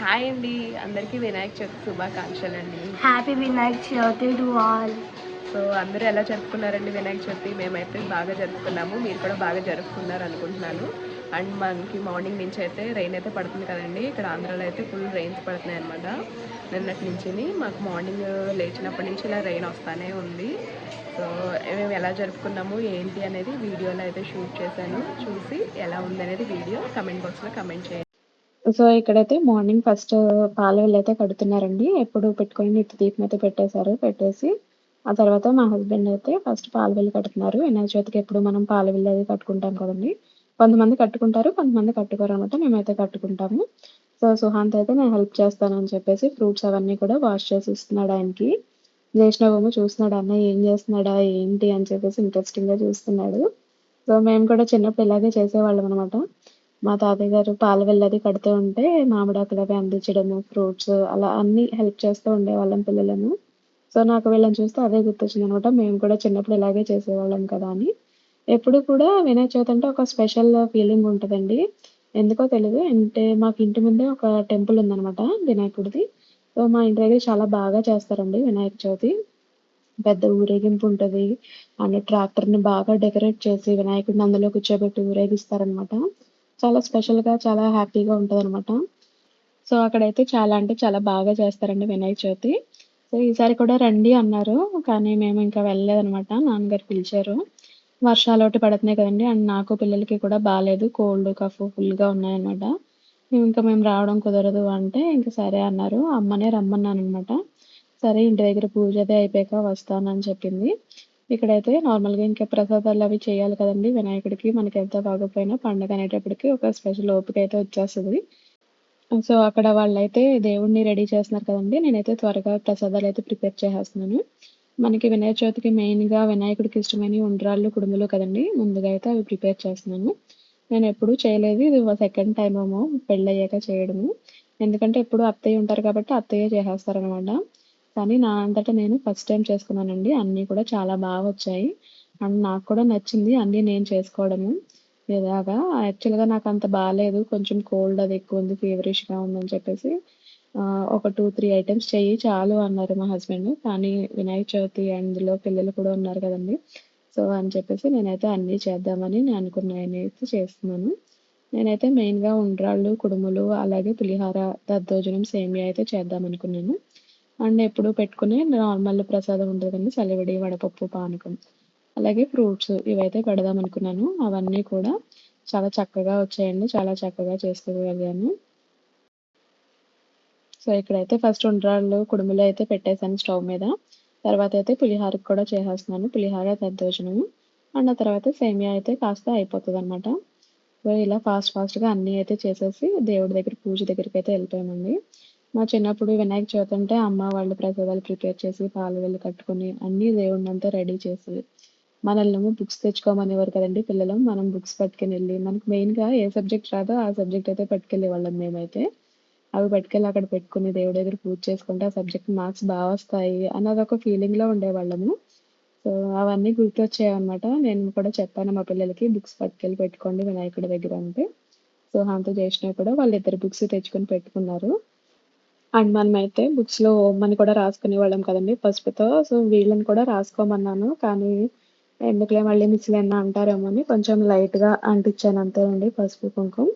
Hi అండి. అందరికీ వినాయక చవితి శుభాకాంక్షలు అండి happy Vinayak Chavithi to all so అందరూ ఎలా జరుపుకున్నారండి వినాయక చవితి? మేమైతే బాగా జరుపుకున్నాము. మీరు కూడా బాగా జరుపుకున్నారు అనుకుంటున్నాను. అండ్ మనకి మార్నింగ్ నుంచి అయితే రెయిన్ అయితే పడుతుంది కదండి. ఇక్కడ ఆంధ్రాలో అయితే ఫుల్ రెయిన్స్ పడుతున్నాయి అనమాట నిన్నటి నుంచి మాకు మార్నింగ్ లేచినప్పటి నుంచి ఇలా రెయిన్ వస్తానే ఉంది. సో మేము ఎలా జరుపుకున్నాము ఏంటి అనేది వీడియోలో అయితే షూట్ చేశాను. చూసి ఎలా ఉందనేది వీడియో కమెంట్ బాక్స్లో కమెంట్ చేయండి. సో ఇక్కడైతే మార్నింగ్ ఫస్ట్ పాల అయితే కడుతున్నారండి. ఎప్పుడు పెట్టుకొని నిత్య దీపం అయితే పెట్టేశారు. పెట్టేసి ఆ తర్వాత మా హస్బెండ్ అయితే ఫస్ట్ పాల వెళ్ళి కడుతున్నారు. వినాయక చవితికి ఎప్పుడు మనం పాల వెళ్ళి అది కట్టుకుంటాం కదండి. కొంతమంది కట్టుకుంటారు కొంతమంది కట్టుకోరు అనమాట. మేమైతే కట్టుకుంటాము. సో సుహాంత్ అయితే నేను హెల్ప్ చేస్తానని చెప్పేసి ఫ్రూట్స్ అవన్నీ కూడా వాష్ చేసి ఇస్తున్నాడు ఆయనకి. జేష్ణవేమో చూస్తున్నాడు అన్న ఏం చేస్తున్నాడా? ఏంటి? అని చెప్పేసి ఇంట్రెస్టింగ్గా చూస్తున్నాడు. సో మేము కూడా చిన్నప్పుడు ఇలాగే చేసేవాళ్ళం అనమాట. మా తాతయ్య గారు పాల వెళ్ళది కడుతూ ఉంటే మామిడాకులు అవి అందించడము ఫ్రూట్స్ అలా అన్ని హెల్ప్ చేస్తూ ఉండేవాళ్ళం పిల్లలను. సో నాకు వీళ్ళని చూస్తే అదే గుర్తొచ్చింది అనమాట మేము కూడా చిన్నప్పుడు ఇలాగే చేసేవాళ్ళం కదా అని. ఎప్పుడు కూడా వినాయక చవితి అంటే ఒక స్పెషల్ ఫీలింగ్ ఉంటుందండి. ఎందుకో తెలియదు అంటే మాకు ఇంటి ముందే ఒక టెంపుల్ ఉందన్నమాట వినాయకుడిది. సో మా ఇంటి దగ్గర చాలా బాగా చేస్తారండి వినాయక చవితి. పెద్ద ఊరేగింపు ఉంటుంది. అండ్ ట్రాక్టర్ని బాగా డెకరేట్ చేసి వినాయకుడిని అందులో కూర్చోబెట్టి ఊరేగిస్తారనమాట. చాలా స్పెషల్గా చాలా హ్యాపీగా ఉంటుంది అనమాట సో అక్కడైతే చాలా అంటే చాలా బాగా చేస్తారండి వినాయక చవితి. సో ఈసారి కూడా రండి అన్నారు కానీ మేము ఇంకా వెళ్ళలేదనమాట నాన్నగారు పిలిచారు. వర్షాలు ఒకటి పడుతున్నాయి కదండి అండ్ నాకు పిల్లలకి కూడా బాగాలేదు. కోల్డ్ కఫ్ ఫుల్గా ఉన్నాయన్నమాట. ఇంకా మేము రావడం కుదరదు అంటే ఇంకా సరే అన్నారు. అమ్మనే రమ్మన్నాను అనమాట సరే ఇంటి దగ్గర పూజ అదే అయిపోయాక వస్తానని చెప్పింది. ఇక్కడైతే నార్మల్గా ఇంకా ప్రసాదాలు అవి చేయాలి కదండి. వినాయకుడికి మనకి ఎంత బాగోపోయినా పండగ అనేటప్పటికి ఒక స్పెషల్ ఓపిక అయితే వచ్చేస్తుంది. సో అక్కడ వాళ్ళైతే దేవుడిని రెడీ చేస్తున్నారు కదండి. నేనైతే త్వరగా ప్రసాదాలు అయితే ప్రిపేర్ చేసేస్తున్నాను. మనకి వినాయక చవితికి మెయిన్గా వినాయకుడికి ఇష్టమైన ఉండ్రాళ్ళు కుడుములు కదండి. ముందుగా అయితే అవి ప్రిపేర్ చేస్తున్నాను. నేను ఎప్పుడూ చేయలేదు. ఇది సెకండ్ టైం ఏమో పెళ్ళయ్యాక చేయడము. ఎందుకంటే ఎప్పుడు అత్తయ్య ఉంటారు కాబట్టి అత్తయ్య చేసేస్తారనమాట. కానీ నా అంతటా నేను ఫస్ట్ టైం చేసుకున్నానండి. అన్నీ కూడా చాలా బాగా వచ్చాయి. అండ్ నాకు కూడా నచ్చింది అన్నీ నేను చేసుకోవడము. ఇలాగా యాక్చువల్గా నాకు అంత బాగాలేదు కొంచెం కోల్డ్ అది ఎక్కువ ఉంది ఫీవరిష్గా ఉందని చెప్పేసి ఒక టూ త్రీ ఐటమ్స్ చెయ్యి చాలు అన్నారు మా హస్బెండ్ కానీ వినాయక చవితి అందులో పిల్లలు కూడా ఉన్నారు కదండి. సో అని చెప్పేసి నేనైతే అన్నీ చేద్దామని నేను అనుకున్నాయనైతే చేస్తున్నాను. నేనైతే మెయిన్గా ఉండ్రాళ్ళు కుడుములు అలాగే పులిహార దద్దోజనం సేమియా అయితే చేద్దాం అనుకున్నాను అండ్ ఎప్పుడు పెట్టుకునే నార్మల్ ప్రసాదం ఉంటుంది కదండి చలివిడి వడపప్పు పానకం. అలాగే ఫ్రూట్స్ ఇవైతే పెడదాం అనుకున్నాను. అవన్నీ కూడా చాలా చక్కగా వచ్చాయండి. చాలా చక్కగా చేసుకోగలిగాను సో ఇక్కడైతే ఫస్ట్ ఉండ్రాళ్ళు కుడుములు అయితే పెట్టేశాను స్టవ్ మీద. తర్వాత అయితే పులిహోరకు కూడా చేసేస్తున్నాను. పులిహోర దద్దోజనము అండ్ ఆ తర్వాత సేమియా అయితే కాస్త అయిపోతుంది అనమాట సో ఇలా ఫాస్ట్ ఫాస్ట్గా అన్నీ అయితే చేసేసి దేవుడి దగ్గర పూజ దగ్గరికి అయితే వెళ్ళిపోయామండి. మా చిన్నప్పుడు వినాయక చవితి అంటే అమ్మ వాళ్ళు ప్రసాదాలు ప్రిపేర్ చేసి పాలు వెళ్ళి కట్టుకుని అన్నీ దేవుడిని అంతా రెడీ చేసి మనల్ని బుక్స్ తెచ్చుకోమనేవారు కదండి పిల్లలు. మనం బుక్స్ పట్టుకుని వెళ్ళి మనకు మెయిన్గా ఏ సబ్జెక్ట్ రాదో ఆ సబ్జెక్ట్ అయితే పట్టుకెళ్ళే వాళ్ళం మేమైతే. అవి పట్టుకెళ్ళి అక్కడ పెట్టుకుని దేవుడి దగ్గర పూజ చేసుకుంటే ఆ సబ్జెక్ట్ మార్క్స్ బాగా వస్తాయి అన్నది ఒక ఫీలింగ్లో ఉండేవాళ్ళము. సో అవన్నీ గుర్తొచ్చాయి అనమాట నేను కూడా చెప్పాను మా పిల్లలకి బుక్స్ పట్టుకెళ్ళి పెట్టుకోండి వినాయకుడి దగ్గర అంటే. సో అంత చేసినా కూడా వాళ్ళు ఇద్దరు బుక్స్ తెచ్చుకొని పెట్టుకున్నారు. అండ్ మనమైతే బుక్స్లో ఓమని కూడా రాసుకునే వాళ్ళం కదండి పసుపుతో. సో వీళ్ళని కూడా రాసుకోమన్నాను. కానీ ఎందుకులే మళ్ళీ మిస్లైనా అంటారేమో అని కొంచెం లైట్గా అంటించాను అంతేనండి పసుపు కుంకుమ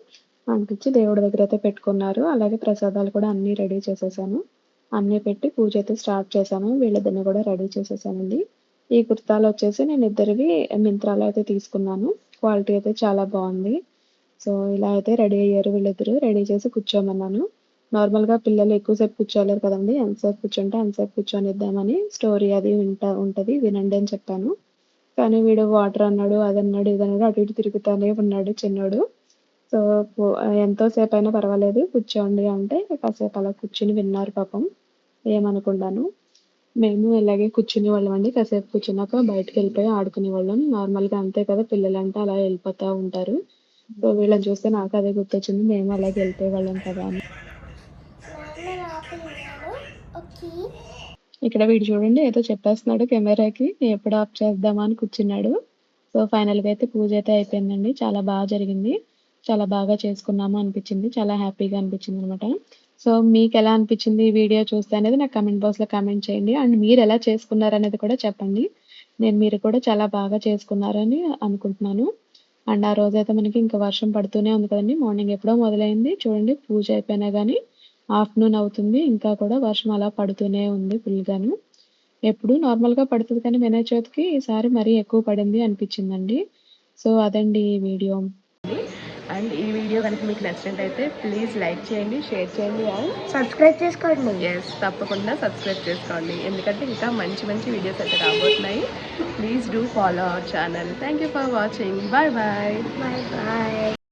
అంటించి దేవుడి దగ్గర అయితే పెట్టుకున్నారు. అలాగే ప్రసాదాలు కూడా అన్నీ రెడీ చేసేసాను. అన్నీ పెట్టి పూజ అయితే స్టార్ట్ చేశాను. వీళ్ళిద్దరిని కూడా రెడీ చేసేసానండి. ఈ కుర్తాలు వచ్చేసి నేను ఇద్దరివి మింత్రాలో అయితే తీసుకున్నాను. క్వాలిటీ అయితే చాలా బాగుంది. సో ఇలా అయితే రెడీ అయ్యారు వీళ్ళిద్దరు. రెడీ చేసి కూర్చోమన్నాను. నార్మల్గా పిల్లలు ఎక్కువసేపు కూర్చోలేరు కదండి. ఎంతసేపు కూర్చుంటే అంతసేపు కూర్చొనిద్దామని స్టోరీ అది వింటా ఉంటుంది. వినండి అని చెప్పాను. కానీ వీడు వాటర్ అన్నాడు అది అన్నాడు ఇది అన్నాడు అటు ఇటు తిరుగుతూనే ఉన్నాడు చిన్నోడు. సో ఎంతో ఎంతోసేపు అయినా పర్వాలేదు కూర్చోండి అంటే కాసేపు అలా కూర్చుని విన్నారు పాపం. ఏమనుకున్నాను? మేము ఇలాగే కూర్చునే వాళ్ళం అండి. కాసేపు కూర్చున్నాక బయటకు వెళ్ళిపోయి ఆడుకునే వాళ్ళం. నార్మల్గా అంతే కదా పిల్లలు అంటే అలా వెళ్ళిపోతూ ఉంటారు. సో వీళ్ళని చూస్తే నాకు అదే గుర్తొచ్చింది. మేము అలాగే వెళ్ళిపోయే వాళ్ళం కదా అని. ఇక్కడ వీడు చూడండి ఏదో చెప్పేస్తున్నాడు కెమెరాకి ఎప్పుడు ఆఫ్ చేద్దామా అని కూర్చున్నాడు. సో ఫైనల్గా అయితే పూజ అయితే అయిపోయిందండి. చాలా బాగా జరిగింది. చాలా బాగా చేసుకున్నాము అనిపించింది. చాలా హ్యాపీగా అనిపించింది అనమాట. సో మీకు ఎలా అనిపించింది ఈ వీడియో చూస్తే అనేది నాకు కమెంట్ బాక్స్లో కమెంట్ చేయండి. అండ్ మీరు ఎలా చేసుకున్నారు అనేది కూడా చెప్పండి. నేను మీరు కూడా చాలా బాగా చేసుకున్నారని అనుకుంటున్నాను. అండ్ ఆ రోజైతే మనకి ఇంకా వర్షం పడుతూనే ఉంది కదండి. మార్నింగ్ ఎప్పుడో మొదలైంది. చూడండి పూజ అయిపోయినా కానీ ఆఫ్టర్నూన్ అవుతుంది. ఇంకా కూడా వర్షం అలా పడుతూనే ఉంది ఫుల్గాను. ఎప్పుడు నార్మల్గా పడుతుంది కానీ వినాయక చవితికి ఈసారి మరీ ఎక్కువ పడింది అనిపించిందండి. సో అదండి ఈ వీడియో. అండ్ ఈ వీడియో కనుక మీకు నచ్చినట్టయితే ప్లీజ్ లైక్ చేయండి షేర్ చేయండి అండ్ సబ్స్క్రైబ్ చేసుకోండి. ఎస్ తప్పకుండా సబ్స్క్రైబ్ చేసుకోండి. ఎందుకంటే ఇంకా మంచి మంచి వీడియోస్ అయితే రాబోతున్నాయి. Please do follow our channel thank you for watching bye bye bye bye